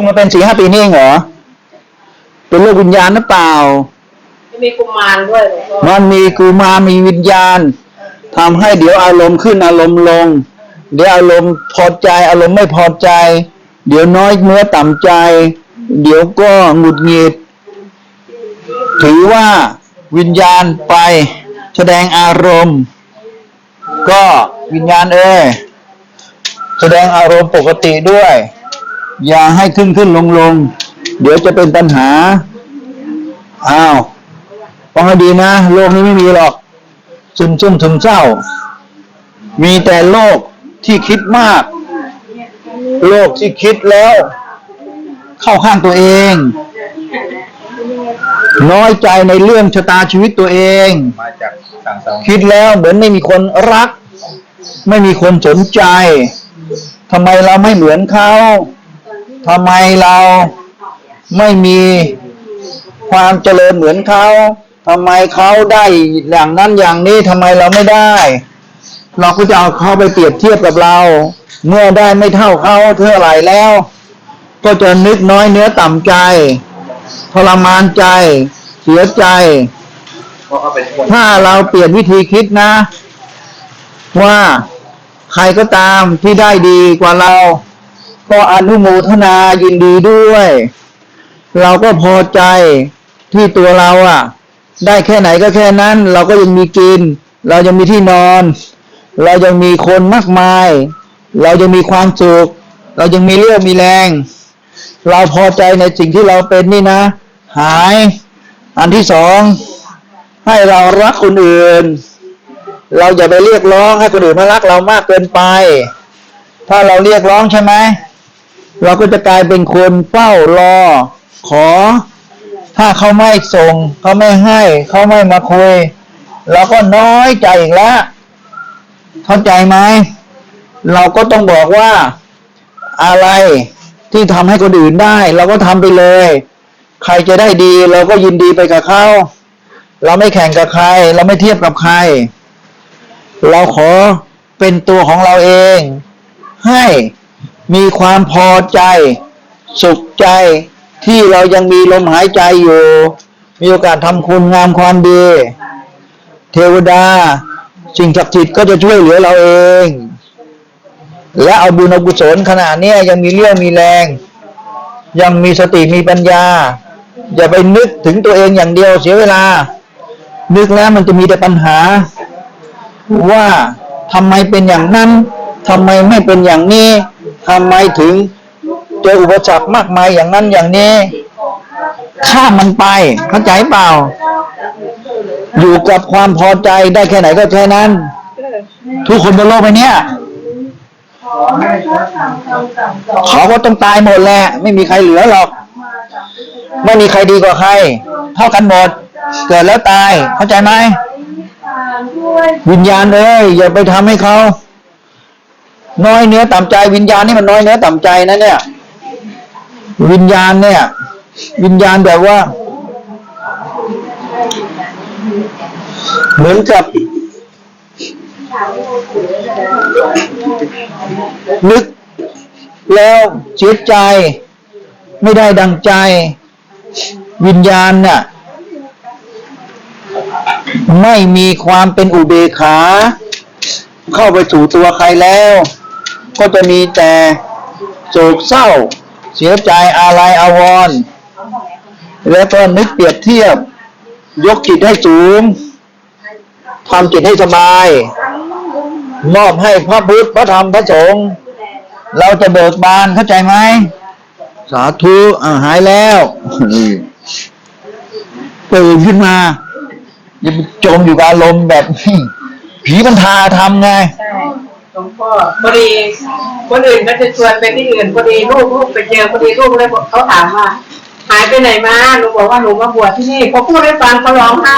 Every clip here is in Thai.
งมาเป็นสี่ห้าปีนี่เองเหรอ เป็นโรควิญญาณหรือเปล่า มีกุมารด้วยหลวงพ่อมันมีกูมารมีวิญญาณทำให้เดี๋ยวอารมณ์ขึ้นอารมณ์ลง เดี๋ยวอารมณ์พอใจ อารมณ์ไม่พอใจ เดี๋ยวน้อยเนื้อต่ำใจ เดี๋ยวก็หงุดหงิด ถือว่าวิญญาณไปแสดงอารมณ์ ก็วิญญาณเอ้ยแสดงอารมณ์ปกติด้วย อย่าให้ขึ้นขึ้นลงลงเดี๋ยวจะเป็นปัญหา อ้าวฟังให้ดีนะโลกนี้ไม่มีหรอกซึมซึมซึมเศร้า มีแต่โลกที่คิดมาก โลกที่คิดแล้ว เข้าข้างตัวเอง น้อยใจในเรื่องชะตาชีวิตตัวเองมาจากสั่งสองคิดแล้วเหมือนไม่มีคนรัก ไม่มีคนสนใจทำไมเราไม่เหมือนเขา ทำไมเราไม่มีความเจริญเหมือนเขาทำไมเขาได้อย่างนั้นอย่างนี้ทำไมเราไม่ได้ เราก็จะเอาเขาไปเปรียบเทียบกับเรา เมื่อได้ไม่เท่าเขาเท่าไหร่แล้ว ก็จะนึกน้อยเนื้อต่ำใจทรมานใจ เสียใจ ถ้าเราเปลี่ยนวิธีคิดนะ ว่าใครก็ตามที่ได้ดีกว่าเรา ก็อนุโมทนายินดีด้วย เราก็พอใจที่ตัวเราอะ ได้แค่ไหนก็แค่นั้น เราก็ยังมีกิน เรายังมีที่นอน เรายังมีคนมากมาย เรายังมีความสุข เรายังมีเรื่องมีแรง เราพอใจในสิ่งที่เราเป็นนี่นะ หาย อันที่สองให้เรารักคนอื่น เราอย่าไปเรียกร้องให้คนอื่นมารักเรามากเกินไป ถ้าเราเรียกร้องใช่ไหม เราก็จะกลายเป็นคนเฝ้ารอ ขอ ถ้าเขาไม่ส่ง เขาไม่ให้ เขาไม่มาคุย เราก็น้อยใจอีกแล้วเข้าใจไหมเราก็ต้องบอกว่า อะไรที่ทำให้คนอื่นได้ เราก็ทำไปเลย ใครจะได้ดี เราก็ยินดีไปกับเขาเราไม่แข่งกับใคร เราไม่เทียบกับใคร เราขอเป็นตัวของเราเอง ให้ มีความพอใจ สุขใจที่เรายังมีลมหายใจอยู่ มีโอกาสทำคุณงามความดี เทวดา สิ่งศักดิ์สิทธิ์ก็จะช่วยเหลือเราเอง และเอาบุญเอากุศลขณะเนี้ยยังมีเรี่ยวมีแรง ยังมีสติมีปัญญา อย่าไปนึกถึงตัวเองอย่างเดียวเสียเวลา นึกแล้วมันจะมีแต่ปัญหา ว่าทำไมเป็นอย่างนั้น ทำไมไม่เป็นอย่างนี้ทำไมถึงเจออุปสรรคมากมายอย่างนั้นอย่างนี้ข้ามมันไป เข้าใจเปล่า อยู่กับความพอใจได้แค่ไหนก็แค่นั้น ทุกคนบนโลกใบเนี้ยเขาก็ต้องตายหมดแหละ ไม่มีใครเหลือหรอก ไม่มีใครดีกว่าใคร เท่ากันหมด เกิดแล้วตาย เข้าใจไหม วิญญาณเอ้ยอย่าไปทำให้เขา น้อยเนื้อต่ำใจ วิญญาณนี่มันน้อยเนื้อต่ำใจนะเนี่ย วิญญาณเนี่ย วิญญาณแบบว่า เหมือนกับ นึกแล้วเสียใจ ไม่ได้ดังใจ วิญญาณน่ะไม่มีความเป็นอุเบกขา เข้าไปสู่ตัวใครแล้ว ก็จะมีแต่โศกเศร้า เสียใจอาลัยอาวรณ์แล้วก็นึกเปรียบเทียบ ยกจิตให้สูงทำจิตให้สบาย มอบให้พระพุทธพระธรรมพระสงฆ์เราจะเบิกบานเข้าใจไหมสาธุาหายแล้วตื่นขึ้นมาอย่าจมอยู่กับอารมณ์แบบผีมันทาทำไง หลวงพ่อพอดีคนอื่นก็จะชวนไปที่อื่นพอดีลูกลูกไปเจอพอดีลูกเลยบอกเขาถามว่าหายไปไหนมาหนูบอกว่าหนูมาบวชที่นี่พอพูดให้ฟังเขาร้องไห้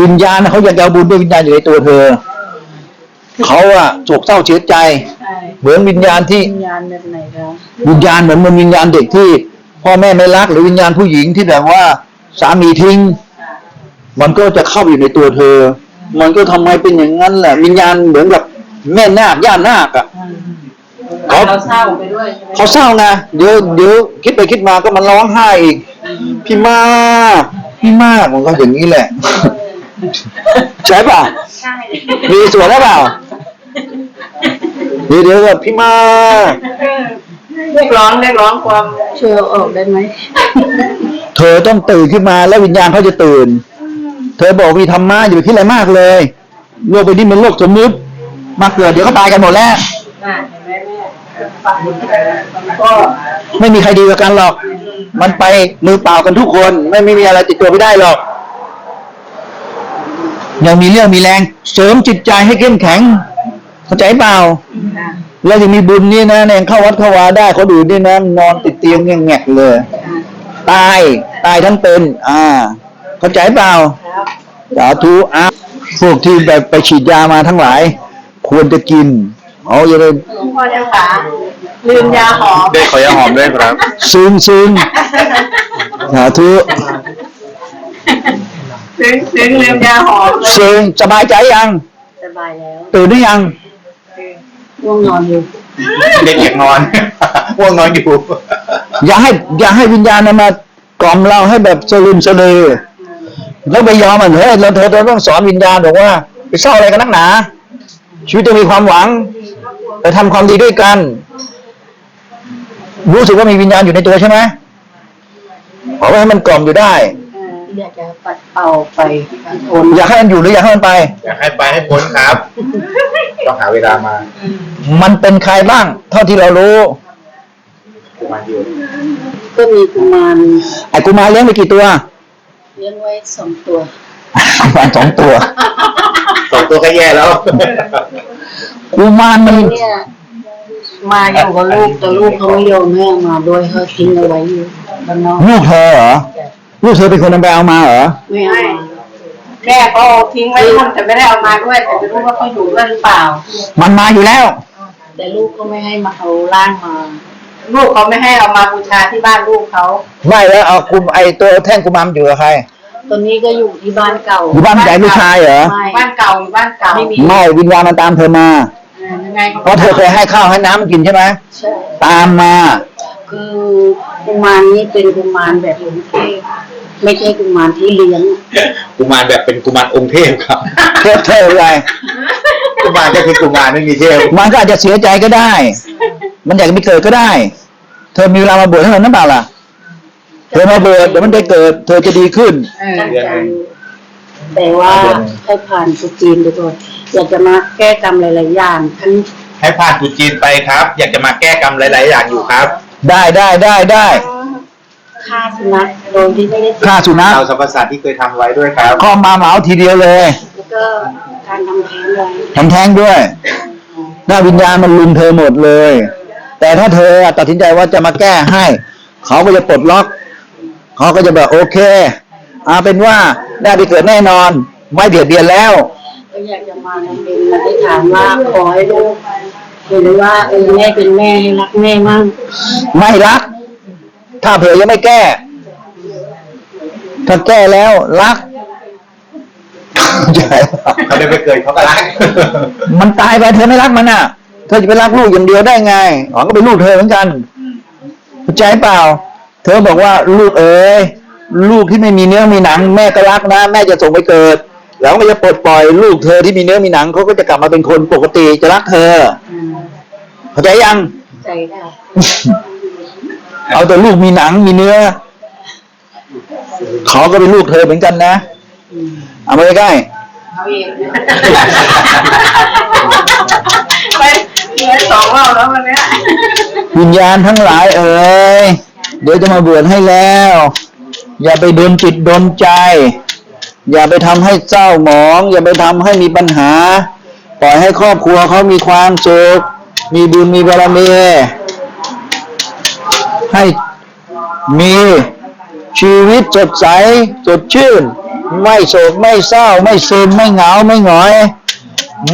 วิญญาณน่ะเขาอยากจะเอาบุญด้วยวิญญาณอยู่ในตัวเธอเขาอะโศกเศร้าเสียใจใช่เหมือนวิญญาณที่วิญญาณแบบไหนคะวิญญาณเหมือนมันวิญญาณเด็กที่ พ่อแม่ไม่รักหรือวิญญาณผู้หญิงที่แบบว่าสามีทิ้ง มันก็จะเข้าอยู่ในตัวเธอ มันก็ทำไมเป็นอย่างนั้นแหละวิญญาณเหมือนกับ แม่นาคย่านาคอะอืมเขาเราเศร้าไปด้วยใช่ไหมเขาเศร้านะเดี๋ยวเดี๋ยวคิดไปคิดมาก็มันร้องไห้อีก พี่มากพี่มากมันก็อย่างนี้แหละ ใช่ป่ะใช่มีส่วนหรือเปล่าเดี๋ยวเดี๋ยวก่อนพี่มากเรียกร้องเรียกร้องความช่วยเอาออกได้ไหมเธอต้องตื่นขึ้นมาแล้ววิญญาณเขาจะตื่น เธอบอกมีธรรมะอย่าไปคิดอะไรมากเลยโลกใบนี้เป็นโลกสมมุติ มาเกิดเดี๋ยวก็ตายกันหมดแล้ว น่ะเห็นไหมแม่ฝังก็ไม่มีใครดีกว่ากันหรอก มันไปมือเปล่ากันทุกคน ไม่ไม่มีอะไรติดตัวไม่ได้หรอก ยังมีเรื่องมีแรงเสริมจิตใจให้เข้มแข็ง เข้าใจเปล่าค่ะแล้วยังมีบุญนี่นะเนี่ยเข้าวัดเข้าวาได้เขาดูนี่นะนอนติดเตียงเงี้ยแงกเลยตายตายทั้งเป็น อ่า เข้าใจเปล่า ครับ สาธุอะพวกที่แบบไปฉีดยามาทั้งหลาย ควรจะกินเอาอย่าไปหลวงพ่อเจ้าขาลืมยาหอมได้ขอยาหอมด้วยครับ ซึมซึมสาธุซึ้งซึ้งลืมยาหอมเลยซึมสบายใจยัง สบายแล้ว ตื่นหรือยังง่วงนอนอยู่เด็กอยากนอนง่วงนอนอยู่ อย่าให้ อย่าให้วิญญาณมากล่อมเราให้แบบสลืมสลือแล้วไปยอมมันเฮ้ยเราเธอเราต้องสอนวิญญาณบอกว่า ไปเศร้าอะไรกันนักหนา ชีวิตจะมีความหวังไปทำความดีด้วยกัน รู้สึกว่ามีวิญญาณอยู่ในตัวใช่ไหมขอให้มันกล่อมอยู่ได้อยากจะปัดเป่าไปโอนอยากให้มันอยู่หรืออยากให้มันไป อยากให้ไปให้พ้นครับ ต้องหาเวลามา มันเป็นใครบ้าง เท่าที่เรารู้ประมาณเดียวก็มีกุมารไอ้กุมารเลี้ยงไปกี่ตัว เลี้ยงไว้สองตัว กุมารสองตัวสองตัวก็แย่แล้วกุมารมันเนี่ยมาอยู่กับลูกแต่ลูกเขาไม่ยอมให้เอามาด้วยเขาทิ้งเอาไว้อยู่บ้านนอกลูกเธอเหรอลูกเธอเป็นคนนำไปเอามาเหรอไม่เอามาแม่เขาเอาทิ้งไว้นู่นแต่ไม่ได้เอามาด้วย แต่ไม่รู้ว่าเขาอยู่ด้วยหรือเปล่า มันมาอยู่แล้ว แต่ลูกก็ไม่ให้มาเอาร่างมาลูกเขาไม่ให้เอามาบูชาที่บ้านลูกเขาไม่แล้วเอากุมไอ้ตัวแท่งกุมารอยู่กับใคร ตอนนี้ก็อยู่ที่บ้านเก่าอยู่บ้านใหญ่ผู้ชายเหรอ ไม่บ้านเก่าอยู่บ้านเก่าไม่มีไม่วิญญาณมันตามเธอมาเออยังไงเพราะเธอเคยให้ข้าวให้น้ำมันกินใช่ไหม ใช่ตามมา คือกุมารนี้เป็นกุมารแบบหลวงเทพไม่ใช่กุมารที่เลี้ยง กุมารแบบเป็นกุมารองค์เทพครับ เทพเทพอะไร กุมารก็คือกุมารไม่มีเทพมันก็อาจจะเสียใจก็ได้ มันอยากจะมีเกิดก็ได้ เธอมีเวลามาบวชให้มันนั่นเปล่าล่ะ เธอมาบวชเดี๋ยวมันได้เกิด เธอจะดีขึ้น เออ ตั้งใจแต่ว่าให้ผ่านสุจีนไปก่อนอยากจะมาแก้กรรมหลายๆอย่างทั้งให้ผ่านตรุษจีนไปครับ อยากจะมาแก้กรรมหลาย ๆ อย่างอยู่ครับ ได้ได้ได้ได้ฆ่าสุนัขโดยที่ไม่ได้ฆ่าสุนัขเราสรรพสัตว์ที่เคยทำไว้ด้วยครับ ข้อมาเหมาทีเดียวเลยแล้วก็การทำแท้งไว้ทำแท้งด้วย หน้าวิญญาณมันลุมเธอหมดเลย แต่ถ้าเธอตัดสินใจว่าจะมาแก้ให้ เขาก็จะปลดล็อก เขาก็จะแบบโอเคเอาเป็นว่าได้ไปเกิดแน่นอน ไม่เบียดเบียนแล้วก็อยากจะมาทำเป็นมาได้ถามว่าขอให้ลูกเห็นว่าเออแม่เป็นแม่ให้รักแม่มั่งไม่รัก ถ้าเผื่อยังไม่แก้ ถ้าแก้แล้วรักใช่ปะเขาได้ไปเกิดเขาก็รักมันตายไปเธอไม่รักมันอะ เธอจะไปรักลูกอย่างเดียวได้ไงอ๋อก็เป็นลูกเธอเหมือนกันเข้าใจเปล่าเธอบอกว่าลูกเอ๋ยลูกที่ไม่มีเนื้อมีหนัง แม่ก็รักนะ แม่จะส่งไปเกิด แล้วก็จะปลดปล่อยลูกเธอที่มีเนื้อมีหนังเขาก็จะกลับมาเป็นคนปกติจะรักเธออืมเข้าใจยังใจได้เอาแต่ลูกมีหนังมีเนื้อเขาก็เป็นลูกเธอเหมือนกันนะอืมเอามาใกล้เอาเองไปเหลือสองรอบแล้ววันเนี้ยๆวิญญาณทั้งหลายเอ๋ย เดี๋ยวจะมาบวชให้แล้ว อย่าไปโดนจิตโดนใจ อย่าไปทำให้เศร้าหมอง อย่าไปทำให้มีปัญหา ปล่อยให้ครอบครัวเขามีความสุขมีบุญมีบารมีให้มีชีวิตสดใสสดชื่น ไม่โศกไม่เศร้า ไม่ซึมไม่เหงาไม่หงอย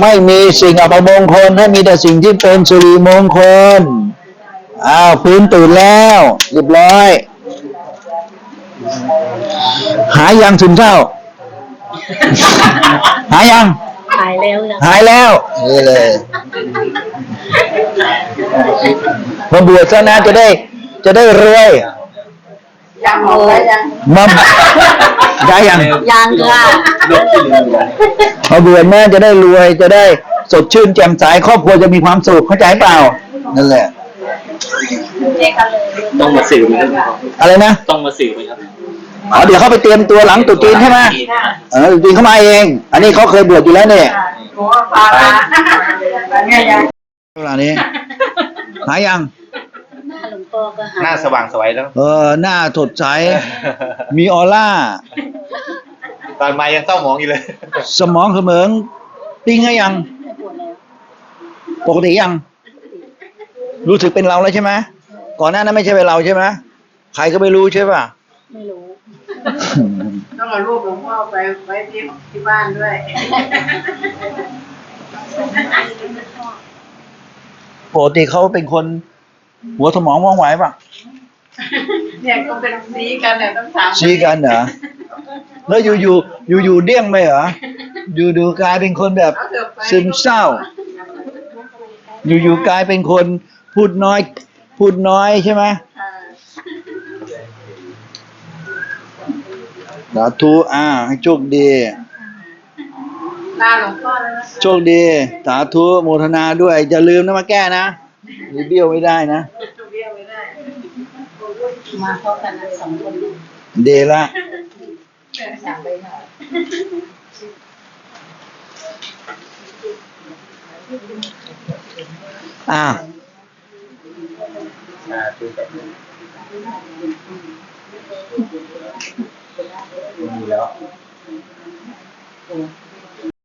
ไม่มีสิ่งอัปมงคลให้มีแต่สิ่งที่เป็นสิริมงคล อ้าวพื้นตื่นแล้วเรียบร้อย หายยังซึมเศร้า หายยัง หายแล้วยังหายแล้วนี่เลยมาบวชซะนะจะได้ จะได้รวยยังหมดแล้วยังมาได้ยังยังค่ะมาบวชแม่จะได้รวยจะได้สดชื่นแจ่มใสครอบครัวจะมีความสุขเข้าใจเปล่านั่นแหละ ต้องมาสื่อไหมครับอะไรนะต้องมาสื่อไหมครับอ๋อเดี๋ยวเขาไปเตรียมตัวหลังตรุษจีนใช่ไหมเออตรุษจีนเขามาเอง อันนี้เขาเคยบวชอยู่แล้วเนี่ยหนูว่าพามาเนี่ยยังเวลานี้ หายยังหน้าหลวงพ่อก็หายหน้าสว่างสวยแล้ว เออ หน้าสดใส มีออร่า ตอนมายังเศร้าหมองอยู่เลย สมองเสมองปิ้งให้ยังไม่ปวดแล้วปกติยัง รู้สึกเป็นเราแล้วใช่ไหมก่อนหน้านั้นไม่ใช่เป็นเราใช่ไหมใครก็ไม่รู้ใช่ป่ะไม่รู้ ต้องเอารูปหลวงพ่อไปไว้ที่ที่บ้านด้วยปกติเขาเป็นคน หัวสมองว่องไวป่ะเนี่ยก็เป็นซีกันเนี่ยต้องถามชี้กันเหรอแล้วอยู่อยู่อยู่อยู่ๆเดี้ยงไปเหรออยู่ดูกลายเป็นคนแบบเอาเถอะไปซึมเศร้า อยู่อยู่ๆกลายเป็นคน พูดน้อย พูดน้อยใช่ไหมอ่าสาธุอ่า ให้โชคดีลาหลวงพ่อแล้วนะคะโชคดี สาธุโมทนาด้วยอย่าลืมนะมาแก้นะมีเบี้ยวไม่ได้นะเบี้ยวไม่ได้ มาพร้อมกันนะสองคน เดละอยากไปค่ะอ่า 你聊。嗯。